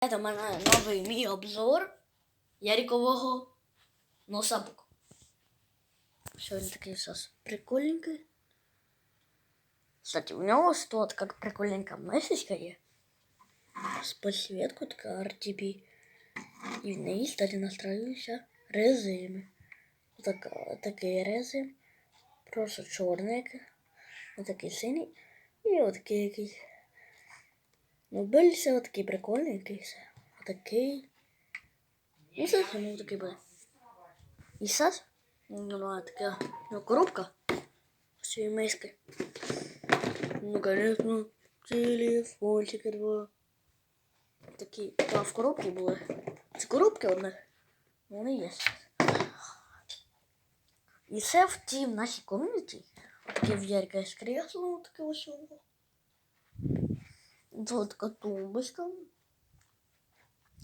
В мене новий мій обзор Ярикового носабуку. Все, він такий зараз прикольненький. Кстати, у нього тут как прикольненька мишечка є. З підсвіткою така RGB. І в неї, кстати, настроююся режими. Така, такий режим. Просто чорний. Отакий синій. І отакий якийсь. Ну, більше отакий прикольний якийсь. Отакий. І зараз ну, такий буде. І зараз ну, ну, така ну, коробка цієї миски. Ну, конечно, телефончики два. Такі два в коробці були. Це коробки одних. Вони є. І це в тій в нашій комнаті. Таке в Ярика з креслом, таке ось. воно. Тут така тумбочка.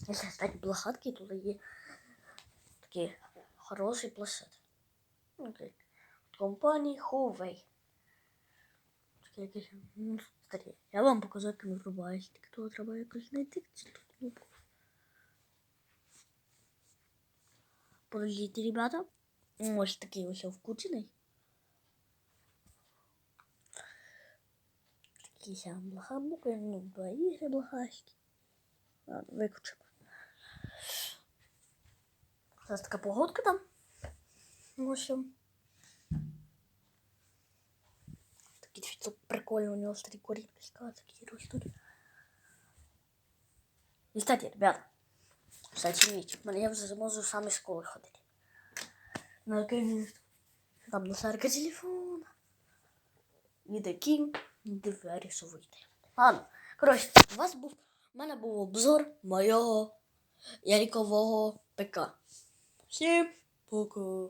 Якщо стати блохатки, тут є такий хороший плашет. Ну, так. Компанії Huawei. Таке якесь. Ну, кстати, я вам покажу, як він врубається. Так то треба якось знайти цю кнопку. Подождите, ребята. Ось такий ось вкручений. Такий сам блохабук, ну, два ігри блохаські. Ладно, виключимо. Зараз така погодка там. В общем. Такий світло прикольно, у нього старі корінь такі ростуть. І, кстати, ребята, зацініть, мене я вже можу сам із школи ходити. Наконец-то. Там насарка телефона. І такі двері вийти. Ладно, коротше, у вас був, у мене був обзор моєго ярикового ПК. Всім пока.